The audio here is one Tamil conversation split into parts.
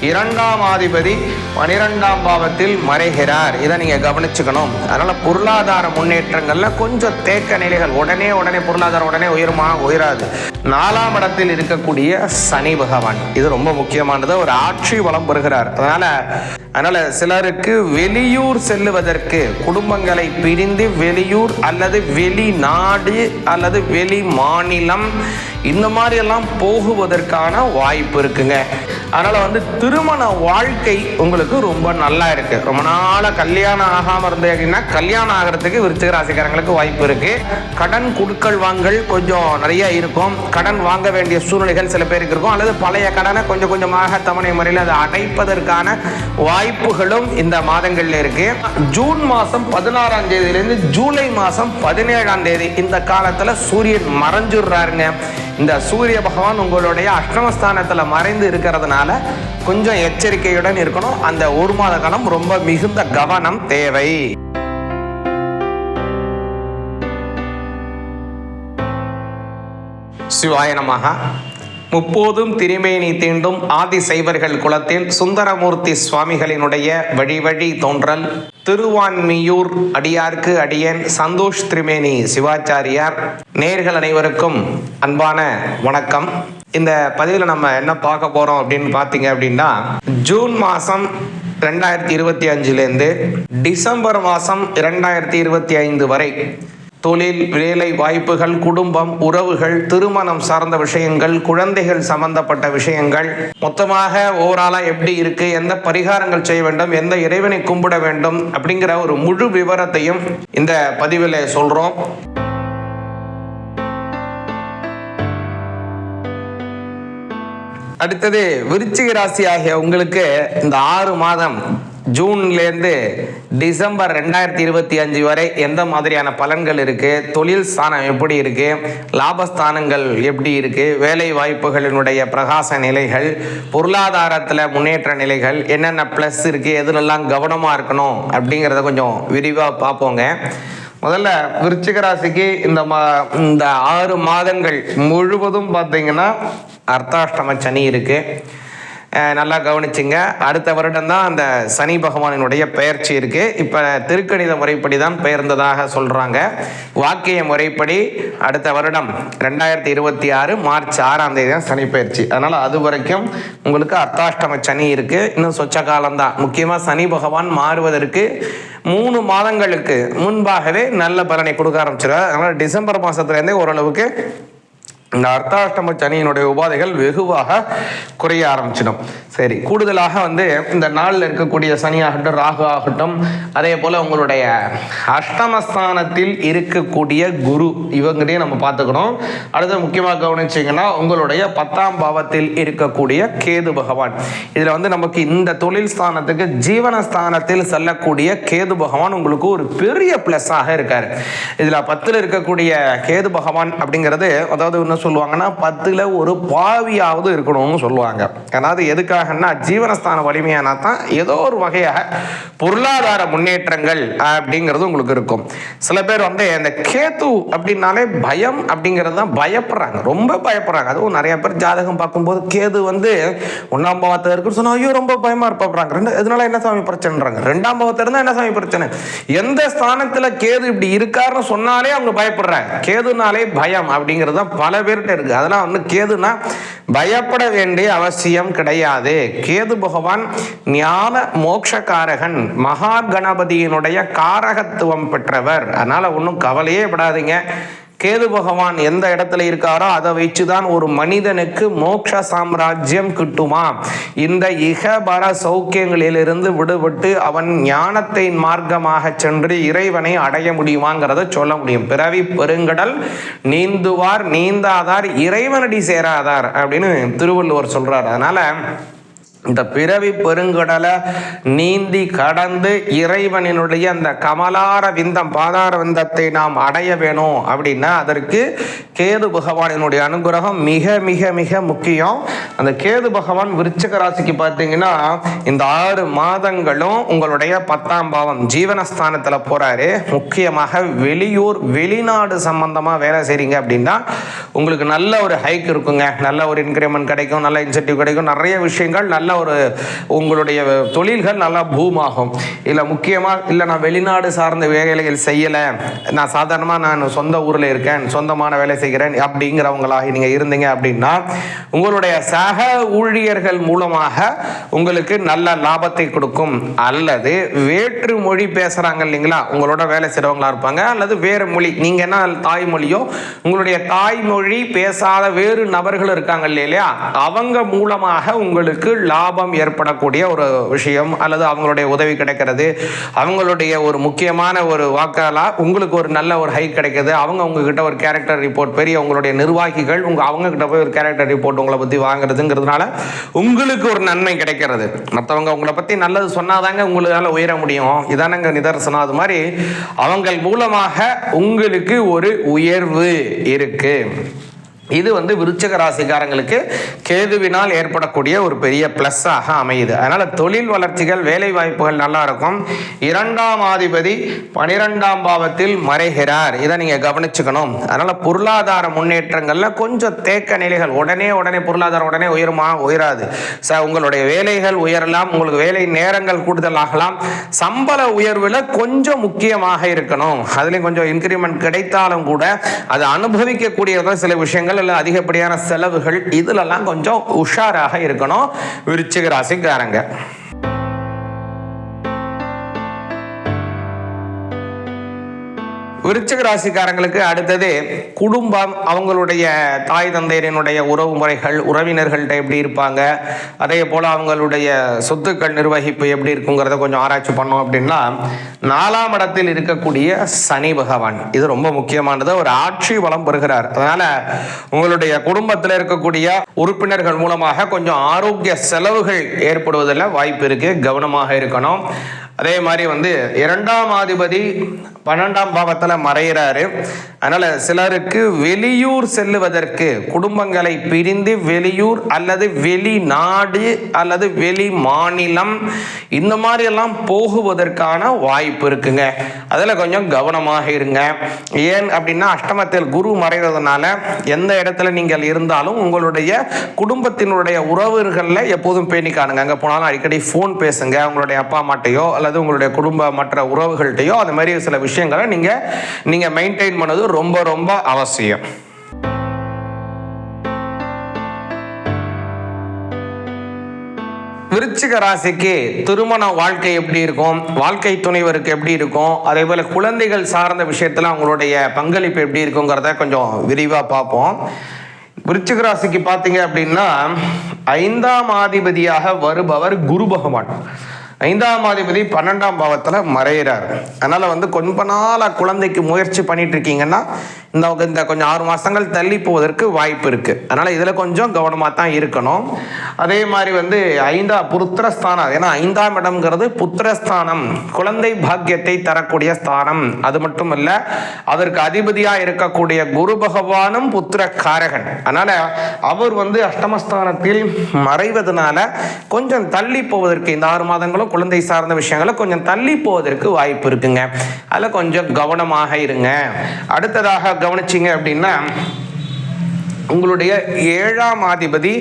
இரண்டாம் ஆதிபதி பனிரெண்டாம் பாவத்தில் மறைகிறார். இதை நீங்க கவனிச்சுக்கணும். அதனால பொருளாதார முன்னேற்றங்கள்ல கொஞ்சம் தேக்க நிலைகள் உடனே உடனே பொருளாதாரம் உடனே உயருமா? உயராது. நாலாம் இடத்தில் இருக்கக்கூடிய சனி பகவான். இது ரொம்ப முக்கியமானது. ஒரு ஆட்சி வளம் பெறுகிறார். அதனால அதனால சிலருக்கு வெளியூர் செல்லுவதற்கு குடும்பங்களை பிரிந்து வெளியூர் அல்லது வெளிநாடு அல்லது வெளி மாநிலம் இந்த மாதிரி எல்லாம் போகுவதற்கான வாய்ப்பு இருக்குங்க. அதனால் வந்து திருமண வாழ்க்கை உங்களுக்கு ரொம்ப நல்லா இருக்கு. ரொம்ப நாளாக கல்யாணம் ஆகாமல் இருந்தது அப்படின்னா கல்யாணம் ஆகிறதுக்கு விருச்சிக ராசிக்காரங்களுக்கு வாய்ப்பு இருக்கு. கடன் குடுக்கல் வாங்கல் கொஞ்சம் நிறைய இருக்கும். கடன் வாங்க வேண்டிய சூழ்நிலைகள் சில பேருக்கு இருக்கும். அல்லது பழைய கடனை கொஞ்சம் கொஞ்சமாக தவணை முறையில் அதை அடைப்பதற்கான வாய்ப்புகளும் இந்த மாதங்களில் இருக்கு. ஜூன் மாதம் பதினாறாம் தேதியிலேருந்து ஜூலை மாதம் பதினேழாம் தேதி இந்த காலத்தில் சூரியன் மறைஞ்சிடுறாருங்க. இந்த சூரிய பகவான் உங்களுடைய அஷ்டமஸ்தானத்துல மறைந்து இருக்கிறதுனால கொஞ்சம் எச்சரிக்கையுடன் இருக்கணும். அந்த ஒரு மாத காலம் ரொம்ப மிகுந்த கவனம் தேவை. சிவாய நமஹ. முப்போதும் திருமேனி தீண்டும் ஆதி சைவர்கள் குலத்தில் சுந்தரமூர்த்தி சுவாமிகளினுடைய வழி வழி தோன்றல். திருவான்மியூர் அடியார்க்கு அடியேன் சந்தோஷ் திரிமேனி சிவாச்சாரியார். நேர்கள் அனைவருக்கும் அன்பான வணக்கம். இந்த பதிவில் நம்ம என்ன பார்க்க போறோம் அப்படின்னு பார்த்தீங்க அப்படின்னா ஜூன் மாதம் ரெண்டாயிரத்தி இருபத்தி அஞ்சுலேருந்து டிசம்பர் மாதம் இரண்டாயிரத்தி இருபத்தி ஐந்து வரை தொழில் வேலை வாய்ப்புகள் குடும்பம் உறவுகள் திருமணம் சார்ந்த விஷயங்கள் குழந்தைகள் சம்பந்தப்பட்ட விஷயங்கள். மொத்தமாக ஓவராலா எப்படி இருக்கு எந்த பரிகாரங்கள் செய்ய வேண்டும் எந்த இறைவனை கும்பிட வேண்டும் அப்படிங்கிற ஒரு முழு விவரத்தையும் இந்த பதிவில் சொல்றோம். அடுத்தது விருச்சிக ராசி ஆகிய உங்களுக்கு இந்த ஆறு மாதம் ஜூன்லேருந்து டிசம்பர் ரெண்டாயிரத்தி இருபத்தி அஞ்சு வரை எந்த மாதிரியான பலன்கள் இருக்குது தொழில் ஸ்தானம் எப்படி இருக்குது லாபஸ்தானங்கள் எப்படி இருக்குது வேலை வாய்ப்புகளினுடைய பிரகாச நிலைகள் பொருளாதாரத்தில் முன்னேற்ற நிலைகள் என்னென்ன ப்ளஸ் இருக்குது எதுலெல்லாம் கவனமாக இருக்கணும்? அப்படிங்கிறத கொஞ்சம் விரிவாக பார்ப்போங்க. முதல்ல விருச்சிக ராசிக்கு இந்த மா இந்த ஆறு மாதங்கள் முழுவதும் பார்த்தீங்கன்னா அர்த்தாஷ்டம சனி இருக்குது நல்லா கவனிச்சுங்க. அடுத்த வருடம் தான் அந்த சனி பகவானினுடைய பெயர்ச்சி இருக்கு. இப்போ திருக்கணித முறைப்படி தான் பெயர்ந்ததாக சொல்றாங்க. வாக்கிய முறைப்படி அடுத்த வருடம் ரெண்டாயிரத்தி இருபத்தி ஆறு மார்ச் ஆறாம் தேதி தான் சனி பெயர்ச்சி. அதனால அது வரைக்கும் உங்களுக்கு அர்த்தாஷ்டம சனி இருக்கு. இன்னும் சொச்ச காலம்தான். முக்கியமாக சனி பகவான் மாறுவதற்கு மூணு மாதங்களுக்கு முன்பாகவே நல்ல பலனை கொடுக்க ஆரம்பிச்சிடும் அதனால டிசம்பர் மாதத்துலேருந்தே ஓரளவுக்கு இந்த அர்த்தாஷ்டம சனியினுடைய உபாதைகள் வெகுவாக குறைய ஆரம்பிச்சிடும். சரி கூடுதலாக வந்து இந்த நாளில் இருக்கக்கூடிய சனி ஆகட்டும் ராகு ஆகட்டும் அதே போல் உங்களுடைய அஷ்டமஸ்தானத்தில் இருக்கக்கூடிய குரு இவங்களையும் நம்ம பார்த்துக்கணும். அடுத்து முக்கியமாக கவனிச்சிங்கன்னா உங்களுடைய பத்தாம் பாவத்தில் இருக்கக்கூடிய கேது பகவான். இதில் வந்து நமக்கு இந்த தொழில் ஸ்தானத்துக்கு ஜீவனஸ்தானத்தில் செல்லக்கூடிய கேது பகவான் உங்களுக்கு ஒரு பெரிய ப்ளஸ்ஸாக இருக்கார். இதில் பத்தில் இருக்கக்கூடிய கேது பகவான் அப்படிங்கிறது அதாவது இன்னும் சொல்லுவாங்கன்னா பத்தில் ஒரு பாவியாவது இருக்கணும்னு சொல்லுவாங்க. அதாவது எதுக்காகன்னா ஜீவனஸ்தான வலிமையானா தான் ஏதோ ஒரு வகையாக பொருளாதார முன்னேற்றங்கள் அப்படிங்கிறது உங்களுக்கு இருக்கும். சில பேர் வந்து இந்த கேத்து அப்படின்னாலே பயம் அப்படிங்கிறது தான் பயப்படுறாங்க. ரொம்ப பயப்படுறாங்க. அதுவும் நிறைய பேர் ஜாதகம் பார்க்கும்போது கேது வந்து ஒன்றாம் பாவத்தில் இருக்குன்னு சொன்னால் ஐயோ ரொம்ப பயமாக இருப்பாங்க ரெண்டு இதனால என்ன சாமி பிரச்சனைன்றாங்க. ரெண்டாம் பாவத்தில் இருந்தால் என்ன சாமி பிரச்சனை? எந்த ஸ்தானத்தில் கேது இப்படி இருக்காருன்னு சொன்னாலே அவங்க பயப்படுறாங்க. கேதுனாலே பயம் அப்படிங்கிறது தான் பல பேர் பேர்கிட்ட இருக்கு. அதெல்லாம் வந்து கேதுனா பயப்பட வேண்டிய அவசியம் கிடையாது. கேது பகவான் ஞான மோட்சக்காரகன் மகா கணபதியினுடைய காரகத்துவம் பெற்றவர். அதனால ஒன்றும் கவலையே படாதீங்க. கேது பகவான் எந்த இடத்துல இருக்காரோ அதை வச்சுதான் ஒரு மனிதனுக்கு மோட்ச சாம்ராஜ்யம் கிட்டுமா? இந்த இகபர சௌக்கியங்களிலிருந்து விடுபட்டு அவன் ஞானத்தை மார்க்கமாக சென்று இறைவனை அடைய முடியுமாங்கிறத சொல்ல முடியும். பிறவி பெருங்கடல் நீந்துவார் நீந்தாதார் இறைவனடி சேராதார் அப்படின்னு திருவள்ளுவர் சொல்றார். அதனால இந்த பிறவி பெருங்கடலை நீந்தி கடந்து இறைவனினுடைய அந்த கமலார விந்தம் பாதார விந்தத்தை நாம் அடைய வேணும் அப்படின்னா அதற்கு கேது பகவானினுடைய அனுகிரகம் மிக மிக மிக முக்கியம். அந்த கேது பகவான் விருச்சக ராசிக்கு பார்த்தீங்கன்னா இந்த ஆறு மாதங்களும் உங்களுடைய பத்தாம் பாவம் ஜீவனஸ்தானத்தில் போறாரு. முக்கியமாக வெளியூர் வெளிநாடு சம்பந்தமாக வேலை செய்றீங்க அப்படின்னா உங்களுக்கு நல்ல ஒரு ஹைக் இருக்குங்க. நல்ல ஒரு இன்க்ரிமெண்ட் கிடைக்கும் நல்ல இன்சென்டிவ் கிடைக்கும். நிறைய விஷயங்கள் நல்ல ஒரு உங்களுடைய தொழில்கள் நல்லா பூமாகும். இல்லை முக்கியமாக இல்லை நான் வெளிநாடு சார்ந்த வேலைகள் செய்யலை. நான் சாதாரணமாக நான் சொந்த ஊரில் இருக்கேன் சொந்தமான வேலை செய்கிறேன் அப்படிங்கிறவங்களாக நீங்கள் இருந்தீங்க அப்படின்னா உங்களுடைய சக ஊழியர்கள் மூலமாக உங்களுக்கு நல்ல லாபத்தை கொடுக்கும். அல்லது வேற்று மொழி பேசுகிறாங்க இல்லைங்களா உங்களோட வேலை செய்கிறவங்களா இருப்பாங்க. அல்லது வேறு மொழி நீங்கள் என்ன தாய்மொழியோ உங்களுடைய தாய்மொழி பேசாத வேறு நபர்கள் இருக்காங்க இல்லையா அவங்க மூலமாக உங்களுக்கு லாபம் ஏற்படக்கூடிய ஒரு விஷயம் அல்லது அவங்களுடைய உதவி கிடைக்கிறது. அவங்களுடைய ஒரு முக்கியமான ஒரு வாக்காலா உங்களுக்கு ஒரு நல்ல ஒரு ஹைக் கிடைக்கிறது அவங்க உங்ககிட்ட ஒரு கேரக்டர் ரிப்போர்ட் பெரிய உங்களுடைய நிர்வாகிகள் உங்க அவங்க கிட்ட போய் ஒரு கேரக்டர் ரிப்போர்ட் உங்களை பத்தி வாங்குறதுங்கிறதுனால உங்களுக்கு ஒரு நன்மை கிடைக்கிறது. மற்றவங்க உங்களை பத்தி நல்லது சொன்னாதாங்க உங்களால உயர முடியும். இதானங்க நிதர்சனம். அது மாதிரி அவங்கள் மூலமாக உங்களுக்கு ஒரு உயர்வு இருக்கு. இது வந்து விருச்சக ராசிக்காரங்களுக்கு கேதுவினால் ஏற்படக்கூடிய ஒரு பெரிய ப்ளஸ்ஸாக அமையுது. அதனால தொழில் வளர்ச்சிகள் வேலை வாய்ப்புகள் நல்லா இருக்கும். இரண்டாம் ஆதிபதி பனிரெண்டாம் பாவத்தில் மறைகிறார். இதை நீங்க கவனிச்சுக்கணும். அதனால பொருளாதார முன்னேற்றங்கள்ல கொஞ்சம் தேக்க நிலைகள் உடனே உடனே பொருளாதாரம் உடனே உயருமா உயராது. சார் உங்களுடைய வேலைகள் உயரலாம் உங்களுக்கு வேலை நேரங்கள் கூடுதல் ஆகலாம். சம்பள உயர்வுல கொஞ்சம் முக்கியமாக இருக்கணும். அதுலயும் கொஞ்சம் இன்க்ரிமெண்ட் கிடைத்தாலும் கூட அதை அனுபவிக்கக்கூடியதான் சில விஷயங்கள். இல்லை அதிகப்படியான செலவுகள் இதுலெல்லாம் கொஞ்சம் உஷாராக இருக்கணும். விருச்சிக ராசிக்காரங்க. விருச்சிக ராசிக்காரங்களுக்கு அடுத்தது குடும்பம் அவங்களுடைய தாய் தந்தையரினுடைய உறவு முறைகள் உறவினர்கள்ட்ட எப்படி இருப்பாங்க அதே போல் அவங்களுடைய சொத்துக்கள் நிர்வகிப்பு எப்படி இருக்குங்கிறத கொஞ்சம் ஆராய்ச்சி பண்ணோம் அப்படின்னா நாலாம் இடத்தில் இருக்கக்கூடிய சனி பகவான். இது ரொம்ப முக்கியமானது. ஒரு ஆட்சி வளம் பெறுகிறார். அதனால உங்களுடைய குடும்பத்தில் இருக்கக்கூடிய உறுப்பினர்கள் மூலமாக கொஞ்சம் ஆரோக்கிய செலவுகள் ஏற்படுவதில் வாய்ப்பு இருக்கு. கவனமாக இருக்கணும். அதே மாதிரி வந்து இரண்டாம் ஆதிபதி பன்னெண்டாம் பாவத்தில் மறைகிறாரு அதனால சிலருக்கு வெளியூர் செல்லுவதற்கு குடும்பங்களை பிரிந்து வெளியூர் அல்லது வெளிநாடு அல்லது வெளி மாநிலம் இந்த மாதிரி எல்லாம் போகுவதற்கான வாய்ப்பு இருக்குங்க. அதில் கொஞ்சம் கவனமாக இருங்க. ஏன் அப்படின்னா அஷ்டமத்தில் குரு மறைகிறதுனால எந்த இடத்துல நீங்கள் இருந்தாலும் உங்களுடைய குடும்பத்தினுடைய உறவுகளில் எப்போதும் பேணி காணுங்க. அங்கே போனாலும் அடிக்கடி ஃபோன் பேசுங்க. உங்களுடைய அப்பா அம்மாட்டையோ அல்லது உங்களுடைய குடும்ப மற்ற உறவுகள்கிட்டையோ அந்த மாதிரி சில விஷயங்களை நீங்கள் நீங்கள் மெயின்டைன் பண்ணது ரொம்ப ரொம்ப அவசியம். விருச்சிக ராசிக்கு திருமண வாழ்க்கை எப்படி இருக்கும்? வாழ்க்கை துணைவருக்கு எப்படி இருக்கும்? அதே போல குழந்தைகள் சார்ந்த விஷயத்துல அவங்களுடைய பங்களிப்பு எப்படி இருக்குங்கிறத கொஞ்சம் விரிவாக பார்ப்போம். விருச்சிக ராசிக்கு பார்த்தீங்க அப்படின்னா ஐந்தாம் ஆதிபதியாக வருபவர் குரு பகவான். ஐந்தாம் அதிபதி பன்னெண்டாம் பாவத்தில் மறையிறார். அதனால் வந்து கொஞ்ச நாளாக குழந்தைக்கு முயற்சி பண்ணிட்டு இருக்கீங்கன்னா இந்த இந்த கொஞ்சம் ஆறு மாதங்கள் தள்ளி போவதற்கு வாய்ப்பு இருக்குது அதனால் இதில் கொஞ்சம் கவனமாக தான் இருக்கணும். அதே மாதிரி வந்து ஐந்தா புத்திரஸ்தானம். ஏன்னா ஐந்தாம் இடம்ங்கிறது புத்திரஸ்தானம். குழந்தை பாக்கியத்தை தரக்கூடிய ஸ்தானம். அது மட்டும் இல்லை அதற்கு அதிபதியாக இருக்கக்கூடிய குரு பகவானும் புத்திர காரகன் அதனால் அவர் வந்து அஷ்டமஸ்தானத்தில் மறைவதனால கொஞ்சம் தள்ளி போவதற்கு இந்த ஆறு மாதங்களும் குழந்தை சார்ந்த விஷயங்களை கொஞ்சம் தள்ளி போவதற்கு வாய்ப்பு இருக்குங்க. அதில் கொஞ்சம் கவனமாக இருங்க. அடுத்ததாக கவனிச்சிங்க அப்படின்னா உங்களுடைய ஏழாம் அதிபதி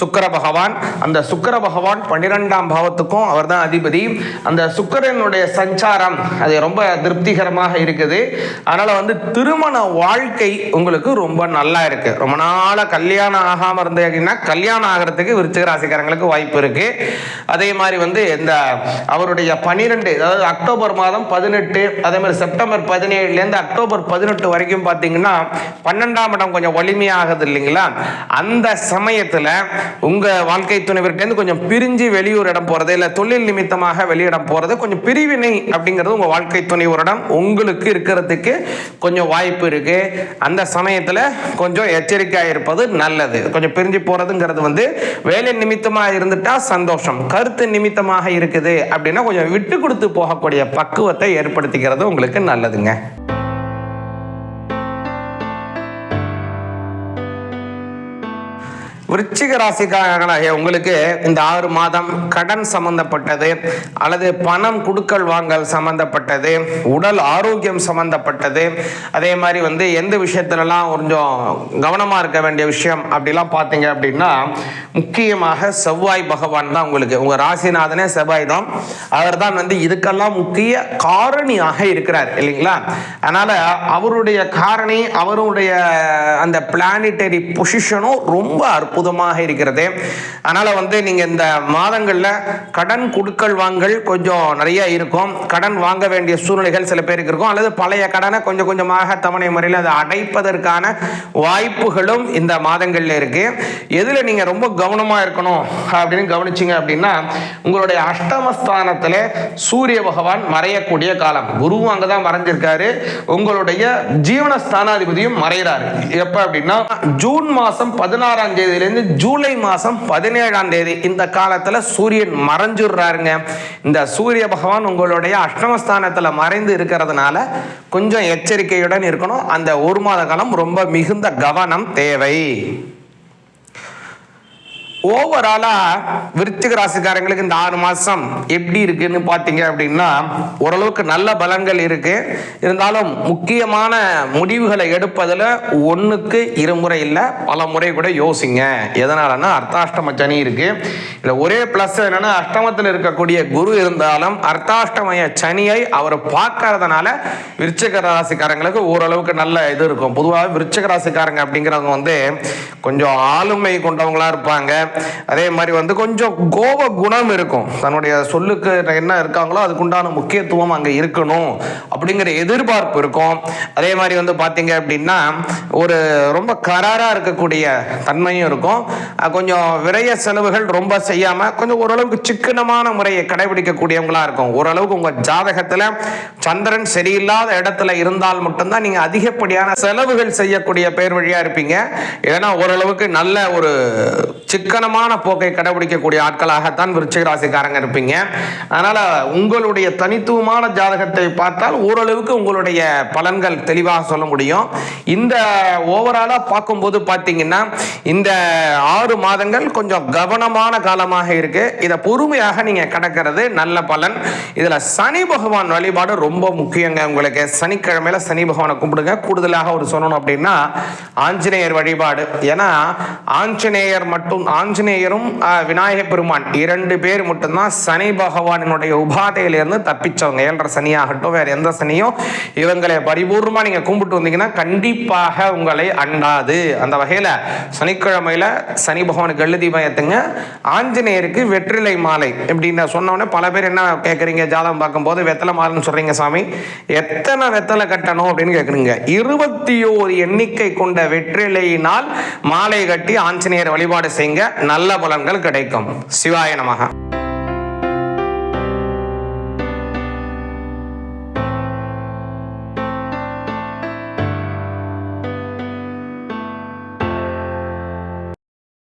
சுக்கர பகவான். அந்த சுக்கர பகவான் பன்னிரெண்டாம் பாவத்துக்கும் அவர் தான் அதிபதி. அந்த சுக்கரனுடைய சஞ்சாரம் அது ரொம்ப திருப்திகரமாக இருக்குது. அதனால் வந்து திருமண வாழ்க்கை உங்களுக்கு ரொம்ப நல்லா இருக்கு. ரொம்ப நாளாக கல்யாணம் ஆகாமல் இருந்தது அப்படின்னா கல்யாணம் ஆகிறதுக்கு விருச்சிக ராசிக்காரங்களுக்கு வாய்ப்பு இருக்கு. அதே மாதிரி வந்து இந்த அவருடைய பன்னிரெண்டு அதாவது அக்டோபர் மாதம் பதினெட்டு அதே மாதிரி செப்டம்பர் பதினேழுலேருந்து அக்டோபர் பதினெட்டு வரைக்கும் பார்த்தீங்கன்னா பன்னெண்டாம் இடம் கொஞ்சம் வலிமையாகுது இல்லைங்களா? அந்த சமயத்தில் உங்கள் வாழ்க்கை துணைவர்கிட்டேருந்து கொஞ்சம் பிரிஞ்சு வெளியூர் இடம் போகிறது இல்லை தொழில் நிமித்தமாக வெளியிடம் போகிறது கொஞ்சம் பிரிவினை அப்படிங்கிறது உங்கள் வாழ்க்கை துணைவரிடம் உங்களுக்கு இருக்கிறதுக்கு கொஞ்சம் வாய்ப்பு இருக்கு. அந்த சமயத்தில் கொஞ்சம் எச்சரிக்கையாக இருப்பது நல்லது. கொஞ்சம் பிரிஞ்சு போகிறதுங்கிறது வந்து வேலை நிமித்தமாக இருந்துட்டா சந்தோஷம். கருத்து நிமித்தமாக இருக்குது அப்படின்னா கொஞ்சம் விட்டு கொடுத்து போகக்கூடிய பக்குவத்தை ஏற்படுத்திக்கிறது உங்களுக்கு நல்லதுங்க. விருச்சிக ராசிக்காரர்களாகிய உங்களுக்கு இந்த ஆறு மாதம் கடன் சம்பந்தப்பட்டது அல்லது பணம் குடுக்கல் வாங்கல் சம்பந்தப்பட்டது உடல் ஆரோக்கியம் சம்பந்தப்பட்டது அதே மாதிரி வந்து எந்த விஷயத்துலலாம் கொஞ்சம் கவனமாக இருக்க வேண்டிய விஷயம் அப்படிலாம் பார்த்தீங்க அப்படின்னா முக்கியமாக செவ்வாய் பகவான் தான் உங்களுக்கு. உங்கள் ராசிநாதனே செவ்வாய் தான். அவர் தான் வந்து இதுக்கெல்லாம் முக்கிய காரணியாக இருக்கிறார் இல்லைங்களா? அதனால் அவருடைய காரணி அவருடைய அந்த பிளானிட்டரி பொசிஷனும் ரொம்ப அற்புதமாக இருக்கிறது. அதனால் வந்து நீங்கள் இந்த மாதங்களில் கடன் கொடுக்கல் வாங்கல் கொஞ்சம் நிறைய இருக்கும். கடன் வாங்க வேண்டிய சூழ்நிலைகள் சில பேருக்கு இருக்கும். அல்லது பழைய கடனை கொஞ்சம் கொஞ்சமாக தவணை முறையில் அதை அடைப்பதற்கான வாய்ப்புகளும் இந்த மாதங்களில் இருக்கு. எதில் நீங்கள் ரொம்ப கவனமாக இருக்கணும் அப்படின்னு கவனிச்சிங்க அப்படின்னா உங்களுடைய அஷ்டமஸ்தானத்தில் சூரிய பகவான் மறையக்கூடிய காலம். குருவும் அங்கே தான் மறைஞ்சிருக்காரு. உங்களுடைய ஜீவனஸ்தானாதிபதியும் மறைகிறாரு எப்போ அப்படின்னா ஜூன் மாதம் பதினாறாம் தெரிஞ்சு ஜூலை மாதம் பதினேழாம் தேதி இந்த காலத்தில் சூரியன் மறைஞ்சிடுறாருங்க. இந்த சூரிய பகவான் உங்களுடைய அஷ்டமஸ்தானத்தில் மறைந்து இருக்கிறதுனால கொஞ்சம் எச்சரிக்கையுடன் இருக்கணும். அந்த ஒரு மாத காலம் ரொம்ப மிகுந்த கவனம் தேவை. ஓவராலா விருச்சிக ராசிக்காரங்களுக்கு இந்த ஆறு மாசம் எப்படி இருக்குன்னு பாத்தீங்க அப்படின்னா ஓரளவுக்கு நல்ல பலன்கள் இருக்கு. இருந்தாலும் முக்கியமான முடிவுகளை எடுப்பதில் ஒன்றுக்கு இருமுறை இல்லை பல முறை கூட யோசிங்க. எதனாலன்னா அர்த்தாஷ்டம சனி இருக்கு. இல்லை ஒரே ப்ளஸ் என்னன்னா அஷ்டமத்தில் இருக்கக்கூடிய குரு இருந்தாலும் அர்த்தாஷ்டமய சனியை அவர் பார்க்கறதுனால விருச்சிக ராசிக்காரங்களுக்கு ஓரளவுக்கு நல்ல இது இருக்கும். பொதுவாக விருச்சிக ராசிக்காரங்க அப்படிங்கிறவங்க வந்து கொஞ்சம் ஆளுமை கொண்டவங்களா இருப்பாங்க. அதே மாதிரி வந்து கொஞ்சம் கோப குணம் இருக்கும். தன்னுடைய சொல்லுக்கு என்ன இருக்காங்களோ அதுக்குண்டான முக்கியத்துவம் அங்கே இருக்கணும் அப்படிங்கிற எதிர்பார்ப்பு இருக்கும். அதே மாதிரி வந்து பார்த்தீங்க அப்படின்னா ஒரு ரொம்ப கராராக இருக்கக்கூடிய தன்மையும் இருக்கும். கொஞ்சம் விரைய செலவுகள் ரொம்ப செய்யாமல் கொஞ்சம் ஓரளவுக்கு சிக்கனமான முறையை கடைபிடிக்கக்கூடியவங்களாக இருக்கும். ஓரளவுக்கு உங்கள் ஜாதகத்தில் சந்திரன் சரியில்லாத இடத்துல இருந்தால் மட்டும்தான் நீங்கள் அதிகப்படியான செலவுகள் செய்யக்கூடிய பேர் வழியாக இருப்பீங்க. ஏன்னா ஓரளவுக்கு நல்ல ஒரு சிக்கன சிக்கனமான போக்கை கடைபிடிக்கக்கூடிய ஆட்களாகத்தான் விருச்சிக ராசிக்காரங்க இருப்பீங்க. அதனால உங்களுடைய தனித்துவமான ஜாதகத்தை பார்த்தால் ஓரளவுக்கு உங்களுடைய பலன்கள் தெளிவாக சொல்ல முடியும். இந்த ஓவராலா பார்க்கும்போது பார்த்தீங்கன்னா இந்த ஆறு மாதங்கள் கொஞ்சம் கவனமான காலமாக இருக்கு. இதை பொறுமையாக நீங்க கடக்கிறது நல்ல பலன். இதுல சனி பகவான் வழிபாடு ரொம்ப முக்கியங்க உங்களுக்கு. சனிக்கிழமையில சனி பகவானை கும்பிடுங்க. கூடுதலாக ஒரு சொல்லணும் அப்படின்னா ஆஞ்சநேயர் வழிபாடு. ஏன்னா ஆஞ்சநேயர் மட்டும் ஆஞ்சநேயரும் ஆஹ், விநாயக பெருமான் இரண்டு பேர் மட்டும்தான் சனி பகவானினுடைய உபாதையிலிருந்து தப்பிச்சவங்க. ஏழரை சனியாகட்டும் வேற எந்த சனியும் இவங்களை பரிபூர்ணமா நீங்க கும்பிட்டு வந்தீங்கன்னா கண்டிப்பாக உங்களை அண்டாது. அந்த வகையில சனிக்கிழமையில சனி பகவானுக்கு எழுதி பயத்துங்க ஆஞ்சநேயருக்கு வெற்றிலை மாலை இப்படின்னு சொன்னோடனே பல பேர் என்ன கேட்குறீங்க ஜாதகம் பார்க்கும்போது வெத்தலை மாலைன்னு சொல்றீங்க சாமி. எத்தனை வெத்தலை கட்டணும் அப்படின்னு கேட்குறீங்க இருபத்தி ஓரு எண்ணிக்கை கொண்ட வெற்றிலையினால் மாலை கட்டி ஆஞ்சநேயர் வழிபாடு செய்யுங்க. நல்ல பலன்கள் கிடைக்கும். சிவாய நமக.